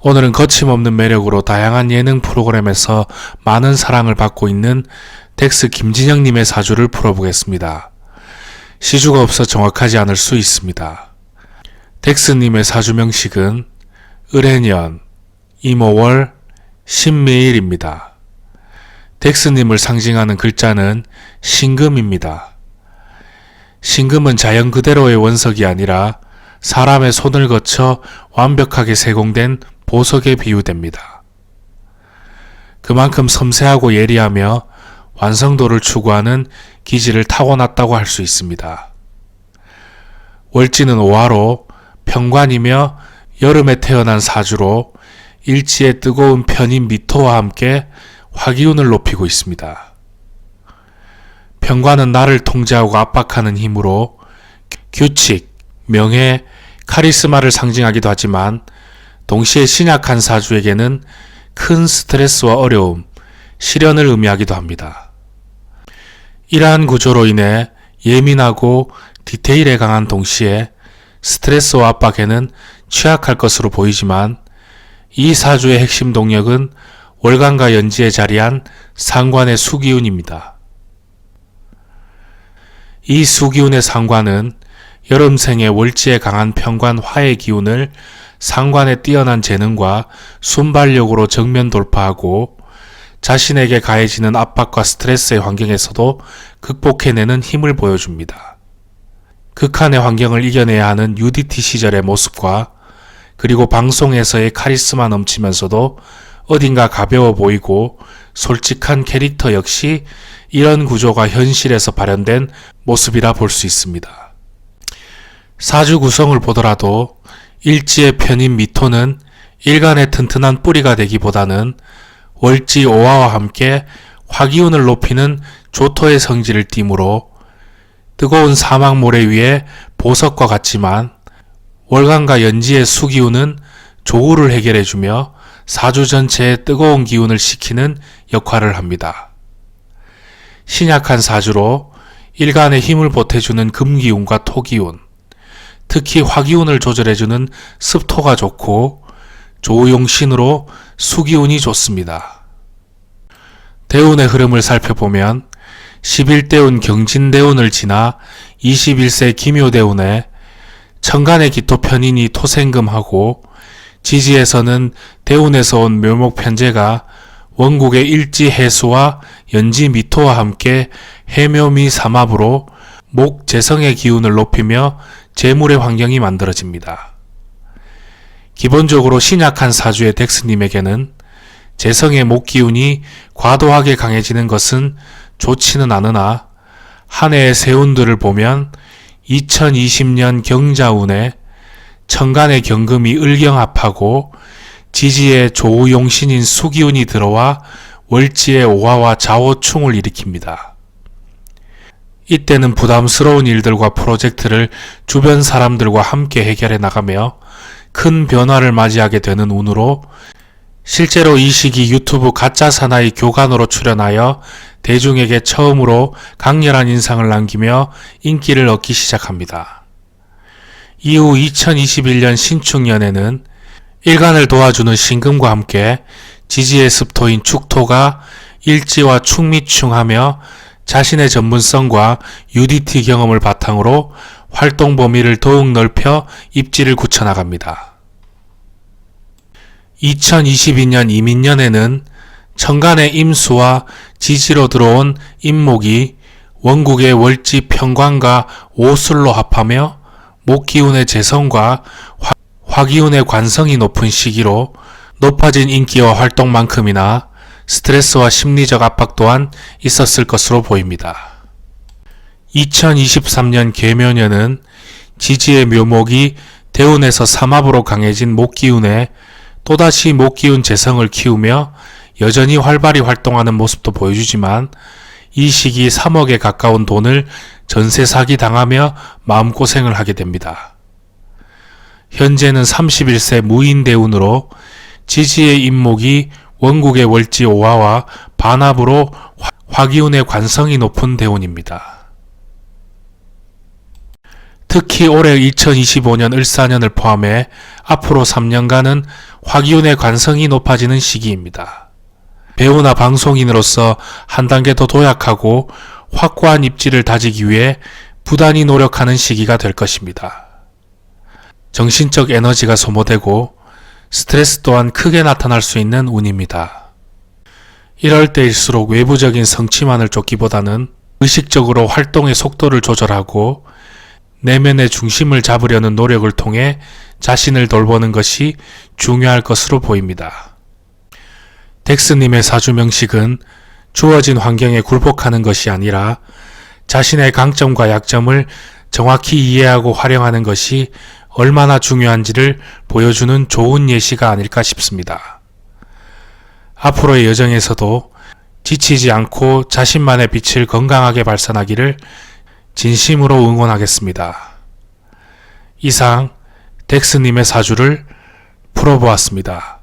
오늘은 거침없는 매력으로 다양한 예능 프로그램에서 많은 사랑을 받고 있는 덱스 김진영님의 사주를 풀어보겠습니다. 시주가 없어 정확하지 않을 수 있습니다. 덱스님의 사주 명식은 을해년, 이모월, 신매일입니다. 덱스님을 상징하는 글자는 신금입니다. 신금은 자연 그대로의 원석이 아니라 사람의 손을 거쳐 완벽하게 세공된 보석에 비유됩니다. 그만큼 섬세하고 예리하며 완성도를 추구하는 기질을 타고났다고 할 수 있습니다. 월지는 오화로 평관이며 여름에 태어난 사주로 일지의 뜨거운 편인 미토와 함께 화기운을 높이고 있습니다. 평관은 나를 통제하고 압박하는 힘으로 규칙, 명예, 카리스마를 상징하기도 하지만 동시에 신약한 사주에게는 큰 스트레스와 어려움, 시련을 의미하기도 합니다. 이러한 구조로 인해 예민하고 디테일에 강한 동시에 스트레스와 압박에는 취약할 것으로 보이지만 이 사주의 핵심 동력은 월간과 연지에 자리한 상관의 수기운입니다. 이 수기운의 상관은 여름생의 월지에 강한 평관 화의 기운을 상관의 뛰어난 재능과 순발력으로 정면 돌파하고 자신에게 가해지는 압박과 스트레스의 환경에서도 극복해내는 힘을 보여줍니다. 극한의 환경을 이겨내야 하는 UDT 시절의 모습과 그리고 방송에서의 카리스마 넘치면서도 어딘가 가벼워 보이고 솔직한 캐릭터 역시 이런 구조가 현실에서 발현된 모습이라 볼 수 있습니다. 사주 구성을 보더라도 일지의 편인 미토는 일간의 튼튼한 뿌리가 되기보다는 월지 오화와 함께 화기운을 높이는 조토의 성질을 띠므로 뜨거운 사막 모래 위에 보석과 같지만 월간과 연지의 수기운은 조우를 해결해주며 사주 전체의 뜨거운 기운을 식히는 역할을 합니다. 신약한 사주로 일간의 힘을 보태주는 금기운과 토기운, 특히 화기운을 조절해주는 습토가 좋고 조용신으로 수기운이 좋습니다. 대운의 흐름을 살펴보면 11대운 경진대운을 지나 21세 기묘대운에 천간의 기토 편인이 토생금하고 지지에서는 대운에서 온 묘목편제가 원국의 일지 해수와 연지 미토와 함께 해묘미 삼합으로 목 재성의 기운을 높이며 재물의 환경이 만들어집니다. 기본적으로 신약한 사주의 덱스님에게는 재성의 목 기운이 과도하게 강해지는 것은 좋지는 않으나 한 해의 세운들을 보면 2020년 경자운에 천간의 경금이 을경합하고 지지의 조우용신인 수기운이 들어와 월지의 오화와 좌우충을 일으킵니다. 이때는 부담스러운 일들과 프로젝트를 주변 사람들과 함께 해결해 나가며 큰 변화를 맞이하게 되는 운으로 실제로 이 시기 유튜브 가짜 사나이 교관으로 출연하여 대중에게 처음으로 강렬한 인상을 남기며 인기를 얻기 시작합니다. 이후 2021년 신축년에는 일간을 도와주는 신금과 함께 지지의 습토인 축토가 일지와 충미충하며 자신의 전문성과 UDT 경험을 바탕으로 활동 범위를 더욱 넓혀 입지를 굳혀나갑니다. 2022년 이민년에는 천간의 임수와 지지로 들어온 임목이 원국의 월지 평관과 오술로 합하며 목기운의 재성과 화, 화기운의 관성이 높은 시기로 높아진 인기와 활동만큼이나 스트레스와 심리적 압박 또한 있었을 것으로 보입니다. 2023년 개묘년은 지지의 묘목이 대운에서 삼합으로 강해진 목기운에 또다시 목기운 재성을 키우며 여전히 활발히 활동하는 모습도 보여주지만 이 시기 3억에 가까운 돈을 전세 사기 당하며 마음고생을 하게 됩니다. 현재는 31세 무인 대운으로 지지의 임목이 원국의 월지 오화와 반합으로 화기운의 관성이 높은 대운입니다. 특히 올해 2025년 을사년을 포함해 앞으로 3년간은 화기운의 관성이 높아지는 시기입니다. 배우나 방송인으로서 한 단계 더 도약하고 확고한 입지를 다지기 위해 부단히 노력하는 시기가 될 것입니다. 정신적 에너지가 소모되고 스트레스 또한 크게 나타날 수 있는 운입니다. 이럴 때일수록 외부적인 성취만을 쫓기보다는 의식적으로 활동의 속도를 조절하고 내면의 중심을 잡으려는 노력을 통해 자신을 돌보는 것이 중요할 것으로 보입니다. 덱스님의 사주 명식은 주어진 환경에 굴복하는 것이 아니라 자신의 강점과 약점을 정확히 이해하고 활용하는 것이 얼마나 중요한지를 보여주는 좋은 예시가 아닐까 싶습니다. 앞으로의 여정에서도 지치지 않고 자신만의 빛을 건강하게 발산하기를 진심으로 응원하겠습니다. 이상 덱스님의 사주를 풀어보았습니다.